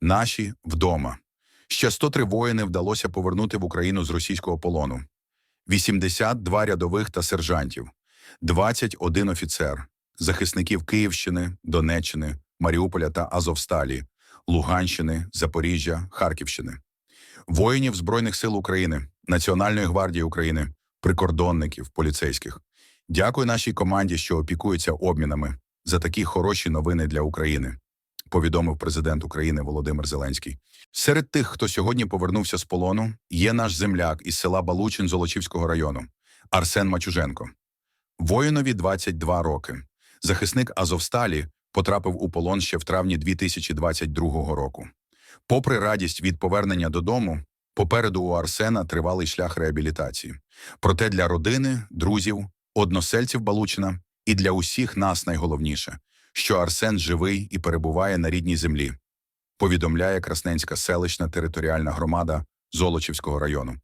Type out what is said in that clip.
Наші вдома. Ще 103 воїни вдалося повернути в Україну з російського полону. 82 рядових та сержантів, 21 офіцер, захисників Київщини, Донеччини, Маріуполя та Азовсталі, Луганщини, Запоріжжя, Харківщини, воїнів Збройних сил України, Національної гвардії України, прикордонників, поліцейських. Дякую нашій команді, що опікується обмінами за такі хороші новини для України, повідомив президент України Володимир Зеленський. Серед тих, хто сьогодні повернувся з полону, є наш земляк із села Балучин Золочівського району Арсен Мачуженко. Воїнові 22 роки. Захисник Азовсталі потрапив у полон ще в травні 2022 року. Попри радість від повернення додому, попереду у Арсена тривалий шлях реабілітації. Проте для родини, друзів, односельців Балучина і для усіх нас найголовніше, що Арсен живий і перебуває на рідній землі, повідомляє Красненська селищна територіальна громада Золочівського району.